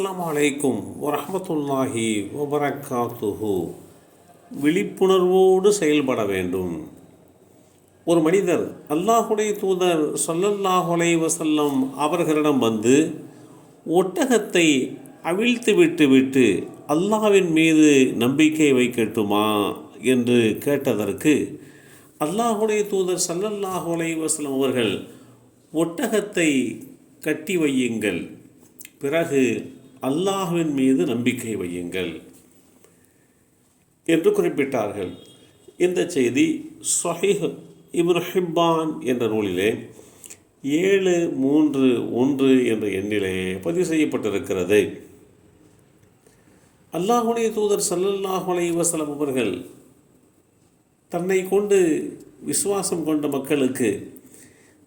அஸ்லாம் வலைக்கும் வரமத்துல்லாஹி வபரகாத்துஹு விழிப்புணர்வோடு செயல்பட வேண்டும். ஒரு மனிதர் அல்லாஹுடைய தூதர் சொல்லல்லாஹுலை வசல்லம் அவர்களிடம் வந்து ஒட்டகத்தை அவிழ்த்து விட்டு விட்டு அல்லாவின் மீது நம்பிக்கை வைக்கட்டுமா என்று கேட்டதற்கு அல்லாஹுடைய தூதர் சல்லல்லாஹுலை வசலம் அவர்கள் ஒட்டகத்தை கட்டி வையுங்கள். பிறகு அல்லாஹுவின் மீது நம்பிக்கை வையுங்கள் என்று குறிப்பிட்டார்கள். இந்த செய்தி சொஹீஹ் இப்னு ஹிப்பான் என்ற நூலிலே ஏழு மூன்று ஒன்று என்ற எண்ணிலே பதிவு செய்யப்பட்டிருக்கிறது. அல்லாஹுடைய தூதர் ஸல்லல்லாஹு அலைஹி அவர்கள் தன்னை கொண்டு விசுவாசம் கொண்ட மக்களுக்கு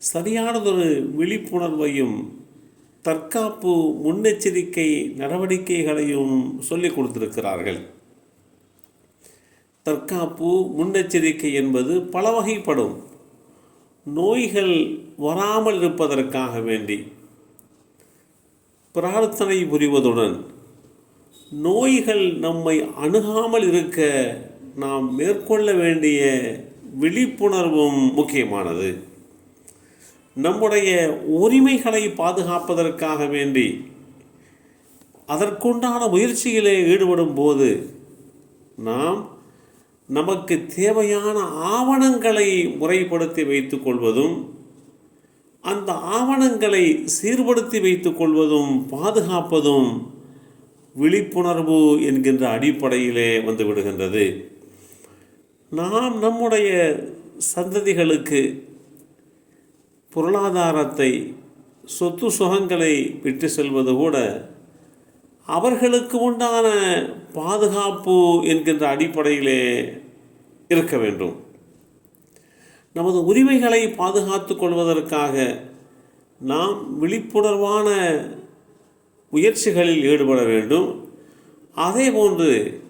சரியானதொரு விழிப்புணர்வையும் தற்காப்பு முன்னெச்சரிக்கை நடவடிக்கைகளையும் சொல்லிக் கொடுத்திருக்கிறார்கள். தற்காப்பு முன்னெச்சரிக்கை என்பது பல வகைப்படும் நோய்கள் வராமல் இருப்பதற்காக வேண்டி. பிரார்த்தனை புரிவதுடன் நோய்கள் நம்மை அணுகாமல் இருக்க நாம் மேற்கொள்ள வேண்டிய விழிப்புணர்வும் முக்கியமானது. நம்முடைய உரிமைகளை பாதுகாப்பதற்காக வேண்டி அதற்குண்டான முயற்சியிலே ஈடுபடும் போது நாம் நமக்கு தேவையான ஆவணங்களை முறைப்படுத்தி வைத்துக் கொள்வதும் அந்த ஆவணங்களை சீர்படுத்தி வைத்துக் கொள்வதும் பாதுகாப்பதும் விழிப்புணர்வு என்கின்ற அடிப்படையிலே வந்து விடுகின்றது நாம் நம்முடைய சந்ததிகளுக்கு பொருளாதாரத்தை சொத்து சுகங்களை விட்டு செல்வது கூட அவர்களுக்கு உண்டான பாதுகாப்பு என்கின்ற அடிப்படையிலே இருக்க வேண்டும். நமது உரிமைகளை பாதுகாத்து கொள்வதற்காக நாம் விழிப்புணர்வான முயற்சிகளில் ஈடுபட வேண்டும். அதே போன்று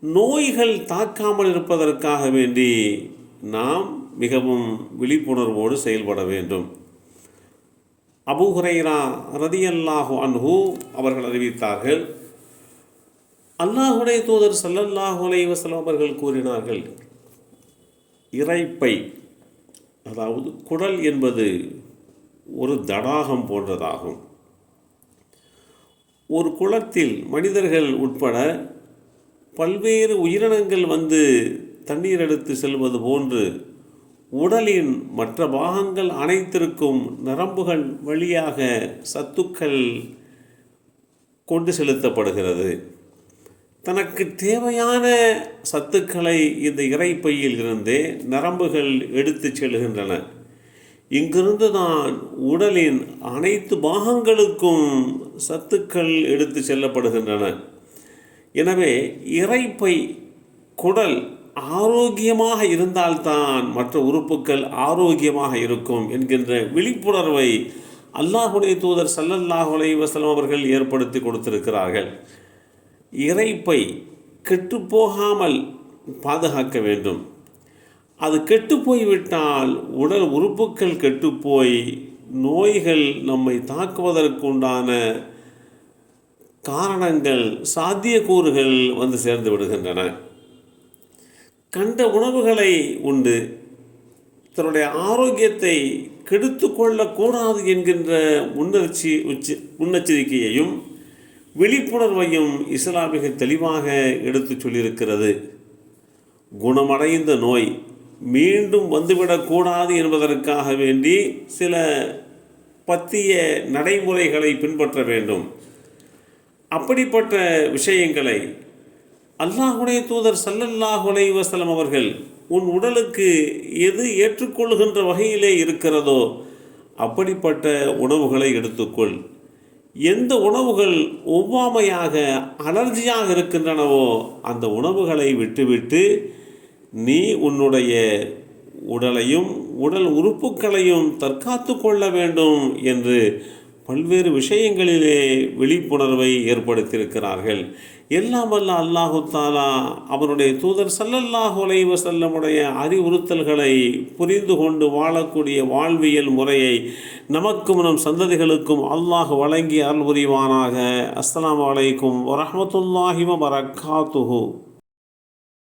நோய்கள் தாக்காமல் இருப்பதற்காக வேண்டி நாம் மிகவும் விழிப்புணர்வோடு செயல்பட வேண்டும். அபு ஹுரைரா ரதியல்லாஹு அன்ஹு அவர்கள் அறிவித்தார்கள் அல்லாஹுடைய தூதர் சல்லல்லாஹு அலைவசலம் அவர்கள் கூறினார்கள் இறைப்பை அதாவது குடல் என்பது ஒரு தடாகம் போன்றதாகும். ஒரு குளத்தில் மனிதர்கள் உட்பட பல்வேறு உயிரினங்கள் வந்து தண்ணீர் எடுத்து செல்வது போன்று உடலின் மற்ற பாகங்கள் அனைத்திற்கும் நரம்புகள் வழியாக சத்துக்கள் கொண்டு செலுத்தப்படுகிறது. தனக்கு தேவையான சத்துக்களை இந்த இறைப்பையில் இருந்தே நரம்புகள் எடுத்து செல்கின்றன. இங்கிருந்து தான் உடலின் அனைத்து பாகங்களுக்கும் சத்துக்கள் எடுத்து செல்லப்படுகின்றன. எனவே இறைப்பை குடல் ஆரோக்கியமாக இருந்தால்தான் மற்ற உறுப்புகள் ஆரோக்கியமாக இருக்கும் என்கின்ற விழிப்புணர்வை அல்லாஹுடைய தூதர் சல்லல்லாஹு வசலம் அவர்கள் ஏற்படுத்தி கொடுத்திருக்கிறார்கள். இறைப்பை கெட்டுப்போகாமல் பாதுகாக்க வேண்டும். அது கெட்டுப்போய்விட்டால் உடல் உறுப்புகள் கெட்டுப்போய் நோய்கள் நம்மை தாக்குவதற்குண்டான காரணங்கள் சாத்தியக்கூறுகள் வந்து சேர்ந்து விடுகின்றன. கண்ட உணவுகளை உண்டு. தன்னுடைய ஆரோக்கியத்தை கெடுத்து கொள்ளக்கூடாது என்கின்ற முன்னெச்சி உச்சி முன்னெச்சரிக்கையையும் விழிப்புணர்வையும் இஸ்லாமிக தெளிவாக எடுத்து சொல்லியிருக்கிறது. குணமடைந்த நோய் மீண்டும் வந்துவிடக்கூடாது என்பதற்காக வேண்டி சில பத்திய நடைமுறைகளை பின்பற்ற வேண்டும். அப்படிப்பட்ட விஷயங்களை அல்லாஹுடைய தூதர் சல்லல்லாஹு வசலம் அவர்கள் உன் உடலுக்கு எது ஏற்றுக்கொள்கின்ற வகையிலே இருக்கிறதோ அப்படிப்பட்ட உணவுகளை எடுத்துக்கொள். எந்த உணவுகள் ஒவ்வாமையாக அலர்ஜியாக இருக்கின்றனவோ அந்த உணவுகளை விட்டுவிட்டு நீ உன்னுடைய உடலையும் உடல் உறுப்புகளையும் தற்காத்து கொள்ள வேண்டும் என்று பல்வேறு விஷயங்களிலே விழிப்புணர்வை ஏற்படுத்தியிருக்கிறார்கள். எல்லாம் வல்ல அல்லாஹு தாலா அவருடைய தூதர் சல்லல்லாஹு அலைஹி செல்லமுடைய அறிவுறுத்தல்களை புரிந்து கொண்டு வாழக்கூடிய வாழ்வியல் முறையை நமக்கும் நம் சந்ததிகளுக்கும் அல்லாஹ் வழங்கி அருள் புரிவானாக. அஸ்லாம் அலைக்கும் வரமத்துல்லாஹிம வபரகாத்துஹு